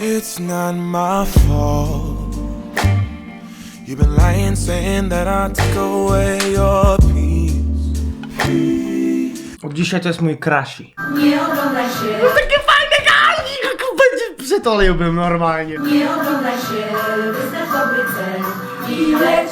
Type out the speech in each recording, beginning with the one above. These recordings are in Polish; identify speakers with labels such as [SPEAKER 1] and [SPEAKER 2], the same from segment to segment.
[SPEAKER 1] It's not my fault. You've been lying, saying that I took away your peace.
[SPEAKER 2] Od dzisiaj to jest mój krasi.
[SPEAKER 3] Nie ogląda się,
[SPEAKER 2] Takie fajne gali! Będzie przytoleiłbym normalnie.
[SPEAKER 3] nie ogląda się, występ w fabryce i leć.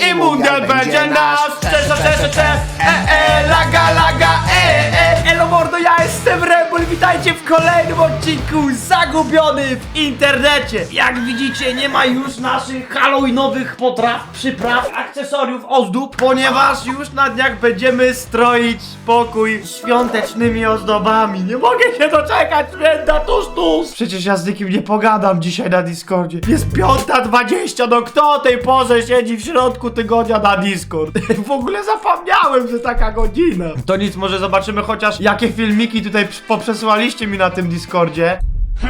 [SPEAKER 2] I mundial będzie nasz! Cześć, cześć, cześć! E, e, laga, laga, e, e! Mordo, ja jestem Rebel, witajcie w kolejnym odcinku Zagubiony w internecie! Jak widzicie, nie ma już naszych halloweenowych potraw, przypraw, akcesoriów, ozdób, ponieważ już na dniach będziemy stroić pokój świątecznymi ozdobami. Nie mogę się doczekać, święta tuż, tuż! Przecież ja z nikim nie pogadam dzisiaj na Discordzie. Jest piąta dwadzieścia, no kto o tej porze siedzi w środku tygodnia na Discord? w ogóle zapomniałem, że taka godzina. To nic, może zobaczymy chociaż jakie filmiki tutaj poprzesłaliście mi na tym Discordzie.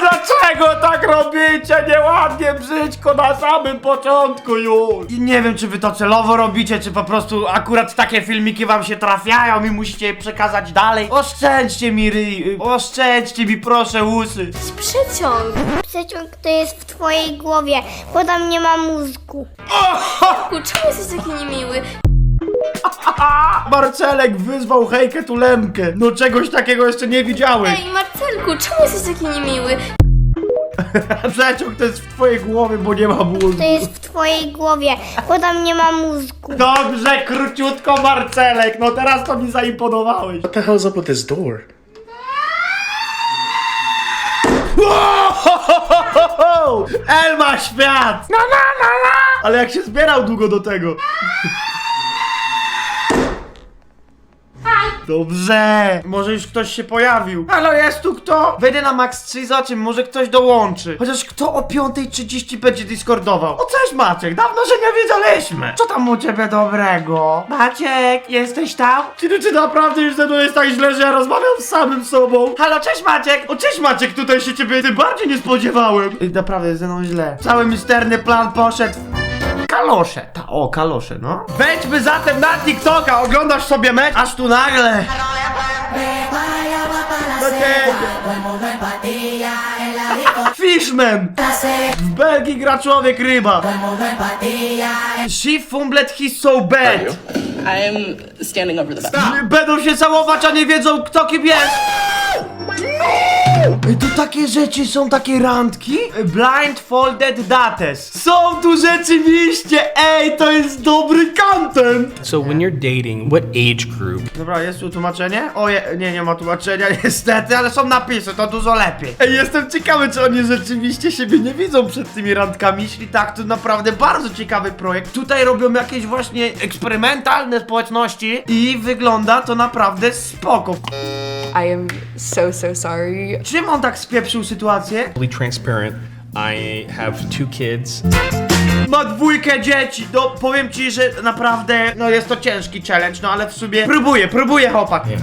[SPEAKER 2] Dlaczego tak robicie? Nieładnie, brzydko na samym początku już. I nie wiem, czy wy to celowo robicie, czy po prostu akurat takie filmiki wam się trafiają i musicie je przekazać dalej. Oszczędźcie mi ryj, oszczędźcie mi proszę łusy.
[SPEAKER 4] Przeciąg. Przeciąg to jest w twojej głowie, bo tam nie ma mózgu.
[SPEAKER 5] Czemu jesteś taki niemiły?
[SPEAKER 2] Marcelek wyzwał Hejkę Tulemkę. No czegoś takiego jeszcze nie widziałem.
[SPEAKER 5] Ej, Marcelku, czemu jesteś taki niemiły?
[SPEAKER 2] Przeciąg to jest w twojej głowie, bo nie ma mózgu.
[SPEAKER 4] To jest w twojej głowie, bo tam nie ma mózgu.
[SPEAKER 2] Dobrze, króciutko Marcelek, no teraz to mi zaimponowałeś.
[SPEAKER 6] What the hell's up with this door?
[SPEAKER 2] Elma świat! Na, na, na, na! Ale jak się zbierał długo do tego. Dobrze, może już ktoś się pojawił. Halo, jest tu kto? Wejdę na Max 3 za czym, może ktoś dołączy. Chociaż kto o 5.30 będzie discordował? O cześć Maciek, dawno się nie widzieliśmy. Co tam u ciebie dobrego? Maciek, jesteś tam? Czy, czy naprawdę już ze mną jest tak źle, że ja rozmawiam z samym sobą? Halo, cześć Maciek! O cześć Maciek, tutaj się ciebie tym bardziej nie spodziewałem. Ej, Naprawdę jest ze mną źle. Cały misterny plan poszedł w Kalosze. Ta, o, kalosze, no. Wejdźmy zatem na TikToka, oglądasz sobie mecz, aż tu nagle. Fishman! W Belgii gra człowiek ryba. She fumblet he's so bad.
[SPEAKER 7] I'm standing over the bed.
[SPEAKER 2] Będą się całować, a nie wiedzą kto kim jest. Ej, to takie rzeczy są takie randki? Blindfolded dates. Są tu rzeczywiście! Ej, to jest dobry content!
[SPEAKER 8] So when you're dating, what age group?
[SPEAKER 2] Dobra, jest tu tłumaczenie? O, je, nie, nie ma tłumaczenia niestety, ale są napisy, to dużo lepiej. Ej, jestem ciekawy, czy oni rzeczywiście siebie nie widzą przed tymi randkami. Jeśli tak, to naprawdę bardzo ciekawy projekt. Tutaj robią jakieś właśnie eksperymentalne społeczności i wygląda to naprawdę spoko.
[SPEAKER 9] I am so so sorry.
[SPEAKER 2] Czym on tak spieprzył sytuację?
[SPEAKER 8] Fully transparent. I have two kids.
[SPEAKER 2] Ma dwójkę dzieci, no powiem ci, że naprawdę, no jest to ciężki challenge, no ale w sumie próbuję, próbuję chłopak. Nie,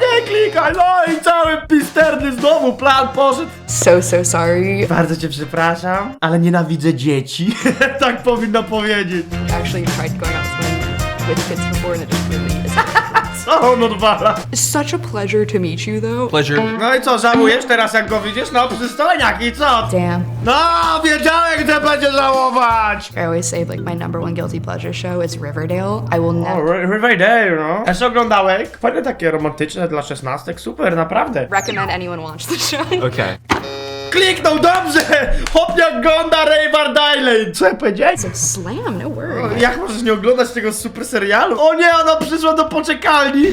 [SPEAKER 2] nie klikaj, no i cały pisterny znowu plan poszedł.
[SPEAKER 9] so so sorry.
[SPEAKER 2] Bardzo cię przepraszam, ale nienawidzę dzieci. tak powinno powiedzieć.
[SPEAKER 9] Actually tried going out swimming with kids before and it just really isn't.
[SPEAKER 2] Co on odwala?
[SPEAKER 9] Such a pleasure to meet you though.
[SPEAKER 8] Pleasure.
[SPEAKER 2] No i co, żałujesz teraz jak go widzisz? No przystojniak i co?
[SPEAKER 9] Damn.
[SPEAKER 2] No, wiedziałem, że będzie żałować.
[SPEAKER 9] I always say like my number one guilty pleasure show is Riverdale. I will
[SPEAKER 2] O,
[SPEAKER 9] never
[SPEAKER 2] Ri- Riverdale, no. Też oglądałeś? Fajne takie romantyczne dla szesnastek, super, naprawdę.
[SPEAKER 9] recommend anyone watch the show.
[SPEAKER 8] Okay.
[SPEAKER 2] Kliknął dobrze! Hopniak ogląda Raybar Daily! Co ja powiedziałeś?
[SPEAKER 9] Slam, no word.
[SPEAKER 2] Jak możesz nie oglądać tego super serialu? O nie, ona przyszła do poczekalni!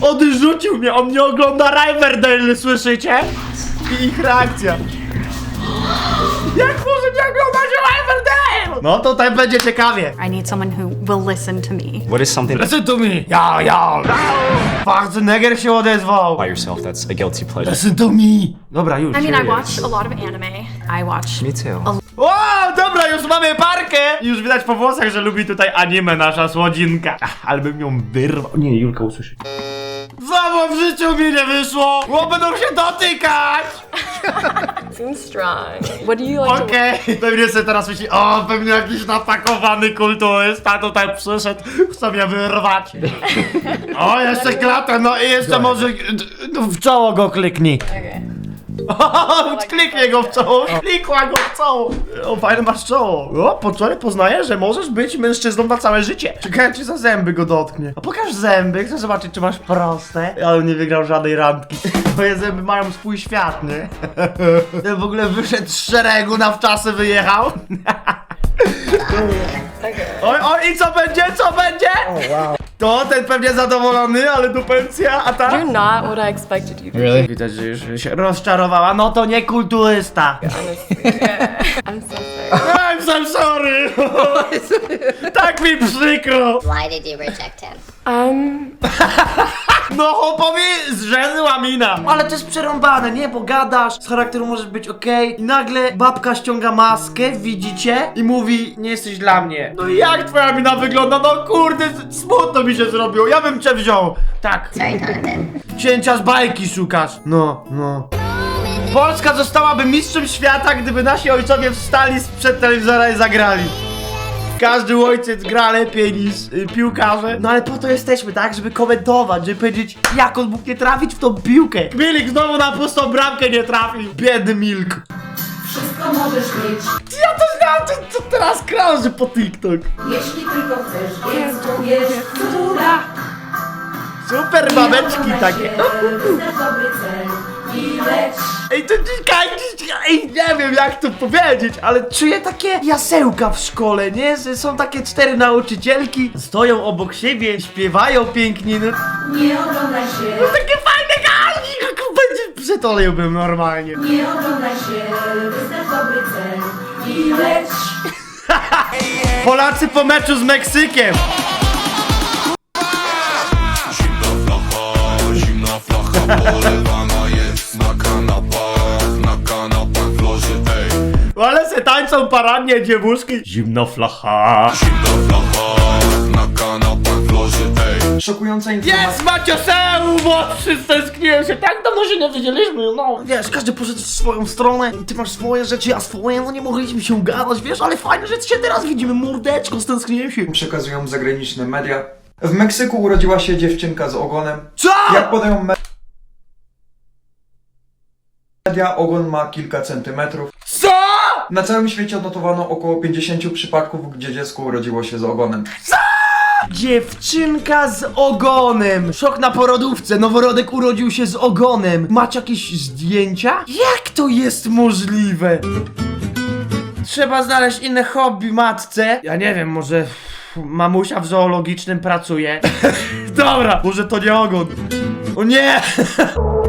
[SPEAKER 2] Odrzucił mnie, on nie ogląda Riverdale, słyszycie? I ich reakcja. No tutaj będzie ciekawie.
[SPEAKER 10] I need someone who will listen to me.
[SPEAKER 8] What is something
[SPEAKER 2] Listen to me! Ja, ja! Schwarzenegger się odezwał!
[SPEAKER 8] by yourself that's a guilty pleasure?
[SPEAKER 2] Listen to me! Dobra, już.
[SPEAKER 10] I mean, I watch a lot of anime. I watch.
[SPEAKER 8] Me too.
[SPEAKER 2] O, dobra, już mamy parkę! Już widać po włosach, że lubi tutaj anime nasza słodzinka. Ach, ale bym ją wyrwał. Nie, Julka usłyszy. Znowu w życiu mi nie wyszło! Bo będą się dotykać!
[SPEAKER 9] Seems strong. What do you like to
[SPEAKER 2] Okej, pewnie sobie teraz myśli, o, pewnie jakiś napakowany kulturysta tutaj przyszedł, chce mnie wyrwać. O, jeszcze klatę, no i jeszcze może no, w czoło go kliknij. Kliknie go w czoło, klikła go w czoło. O, fajne masz czoło. O, po wczoraj poznaję, że możesz być mężczyzną na całe życie. Ciekawe, czy za zęby go dotknie. A pokaż zęby, chcę zobaczyć, czy masz proste. Ale nie wygrał żadnej randki. Twoje zęby mają swój świat, nie? Ten w ogóle wyszedł z szeregu, na wczasy wyjechał. Oj, oj, i co będzie, co będzie? To ten pewnie zadowolony, ale do pensja, a ta?
[SPEAKER 9] You're not what I expected you to
[SPEAKER 8] Really?
[SPEAKER 2] Widać, że już się rozczarowała. No to nie kulturysta.
[SPEAKER 9] be. I'm so sorry.
[SPEAKER 2] Sorry. tak mi przykro.
[SPEAKER 4] Why did you reject him?
[SPEAKER 9] Um,
[SPEAKER 2] No chłopowi zrzezła mina. Ale to jest przerąbane, nie? Bo gadasz, z charakteru możesz być okej i nagle babka ściąga maskę, widzicie? I mówi, nie jesteś dla mnie. No i jak twoja mina wygląda? No kurde, smutno mi się zrobiło. Ja bym cię wziął. Tak.
[SPEAKER 4] Sorry, Jonathan.
[SPEAKER 2] Księcia z bajki szukasz. No, no. Polska zostałaby mistrzem świata, gdyby nasi ojcowie wstali sprzed telewizora i zagrali. Każdy ojciec gra lepiej niż y, piłkarze. No ale po to jesteśmy, tak? Żeby komentować, żeby powiedzieć, jak on mógł nie trafić w tą piłkę. Milik znowu na pustą bramkę nie trafił. Biedny Milk.
[SPEAKER 3] Wszystko możesz mieć,
[SPEAKER 2] Ja to znam, to, to teraz krąży po TikTok.
[SPEAKER 3] jeśli tylko chcesz, więc uwierz w cuda.
[SPEAKER 2] Super babeczki takie.
[SPEAKER 3] Dobry cel i leć.
[SPEAKER 2] Ej, to czekaj, ej, nie wiem jak to powiedzieć, ale czuję takie jasełka w szkole, nie? Że są takie cztery nauczycielki, stoją obok siebie, śpiewają pięknie, no
[SPEAKER 3] Nie oglądaj się,
[SPEAKER 2] takie fajne gani, będzie przetoliłbym normalnie.
[SPEAKER 3] nie oglądaj się, wyznacz dobry cel i leć.
[SPEAKER 2] Polacy po meczu z Meksykiem.
[SPEAKER 1] Zimna flacha, zimna flacha Polewana
[SPEAKER 2] Tańczą paradnie dziewuszki. Zimna flacha.
[SPEAKER 1] Zimna flacha Na kanapach w loży, ej
[SPEAKER 6] Szokująca informacja.
[SPEAKER 2] Jest Macioseu, bo stęskniłem się, tak dawno się nie widzieliśmy, no. Wiesz, każdy poszedł w swoją stronę, ty masz swoje rzeczy, ja swoje, no nie mogliśmy się ugadać, wiesz, ale fajnie, że się teraz widzimy, mordeczko, stęskniłem się.
[SPEAKER 6] Przekazują zagraniczne media. W Meksyku urodziła się dziewczynka z ogonem.
[SPEAKER 2] Co?
[SPEAKER 6] Jak podają me- media, ogon ma kilka centymetrów. Na całym świecie odnotowano około 50 przypadków, gdzie dziecko urodziło się z ogonem.
[SPEAKER 2] Dziewczynka z ogonem. Szok na porodówce, noworodek urodził się z ogonem. Macie jakieś zdjęcia? Jak to jest możliwe? Trzeba znaleźć inne hobby matce. Ja nie wiem, może mamusia w zoologicznym pracuje. Dobra, może to nie ogon. O nie!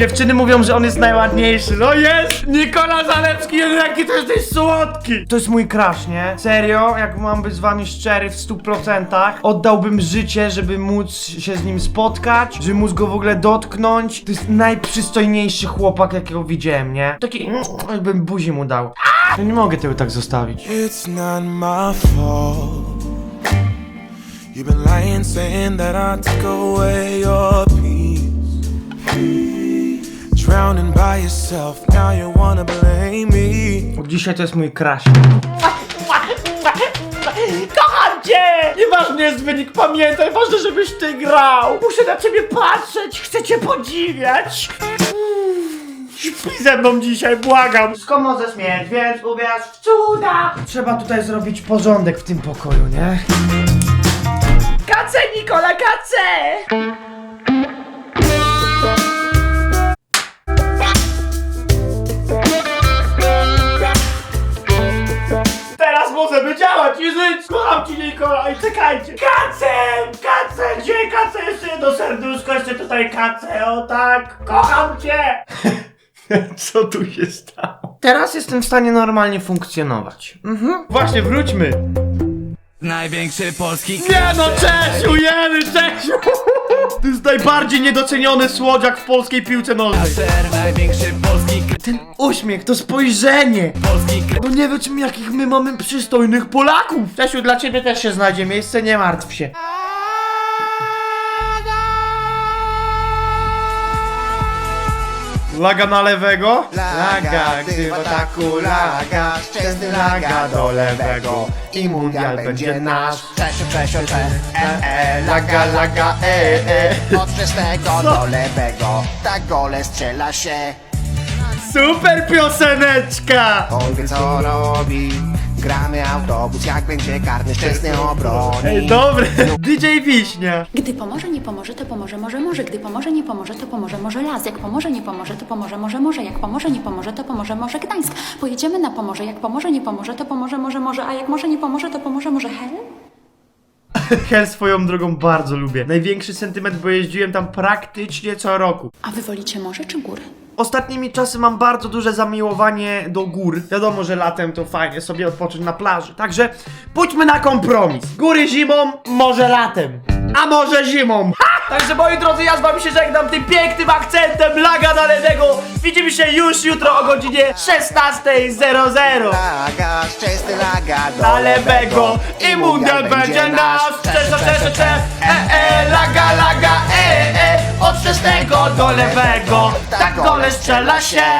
[SPEAKER 2] Dziewczyny mówią, że on jest najładniejszy. No jest! Nikola Zalewski, Jezu, jaki to jesteś słodki! To jest mój crush, nie? Serio, jak mam być z wami szczery w 100%, oddałbym życie, żeby móc się z nim spotkać, żeby móc go w ogóle dotknąć. To jest najprzystojniejszy chłopak, jakiego widziałem, nie? Taki, jakbym buzi mu dał. Ja nie mogę tego tak zostawić.
[SPEAKER 1] It's not my fault You've been lying saying that I took away your peace Drowning by yourself, now you wanna blame me
[SPEAKER 2] Od dzisiaj to jest mój crush. Kocham cię! Nieważny jest wynik, pamiętaj, ważne, żebyś ty grał! Muszę na ciebie patrzeć, chcę cię podziwiać! Śpi ze mną dzisiaj, błagam! Wszystko możesz mieć, więc uwierz w cuda! Trzeba tutaj zrobić porządek w tym pokoju, nie? Kace, Nikola, kace! Tutaj kace, o tak! Kocham cię! Co tu się stało? Teraz jestem w stanie normalnie funkcjonować. Mhm. Właśnie, wróćmy!
[SPEAKER 1] Największy polski
[SPEAKER 2] Nie no, Czesiu, jeny, Czesiu! To jest najbardziej niedoceniony słodziak w polskiej piłce nożnej.
[SPEAKER 1] Największy polski
[SPEAKER 2] Ten uśmiech, to spojrzenie!
[SPEAKER 1] polski
[SPEAKER 2] No nie wiem, jakich my mamy przystojnych Polaków! Czesiu, dla ciebie też się znajdzie miejsce, nie martw się. Laga na lewego?
[SPEAKER 11] Laga, gdy w ataku laga, szczęsny laga do lewego i mundial będzie nasz. Przesio, przesio, prze, e, e, laga, laga, e, e. Od szczęsnego do lewego, tak gole strzela się.
[SPEAKER 2] Super pioseneczka!
[SPEAKER 11] On wie co robi, gramy autobus, jak będzie karny, szczęsny obroni.
[SPEAKER 2] Ej, dobre. DJ Wiśnia.
[SPEAKER 10] Gdy pomoże, nie pomoże, to pomoże, może, może. Gdy pomoże, nie pomoże, to pomoże, może las. Jak pomoże, nie pomoże, to pomoże, może, może. Jak pomoże, nie pomoże, to pomoże, może Gdańsk. Pojedziemy na Pomorze. Jak pomoże, nie pomoże, to pomoże, może, może. A jak może, nie pomoże, to pomoże, może Hel?
[SPEAKER 2] Hel swoją drogą bardzo lubię. Największy sentyment, bo jeździłem tam praktycznie co roku.
[SPEAKER 10] A wy wolicie morze czy góry?
[SPEAKER 2] Ostatnimi czasy mam bardzo duże zamiłowanie do gór. Wiadomo, że latem to fajnie sobie odpocząć na plaży. Także pójdźmy na kompromis. Góry zimą, może latem. A może zimą. Ha! Także moi drodzy, ja z wami się żegnam tym pięknym akcentem laga na lewego. Widzimy się już jutro o godzinie 16.00.
[SPEAKER 11] Laga, szczęsny laga do
[SPEAKER 2] lewego i mundial będzie nasz. Czesza, czesza, cze, e, e, laga, laga, e, e. Od 16 do lewego, tak gole strzela się.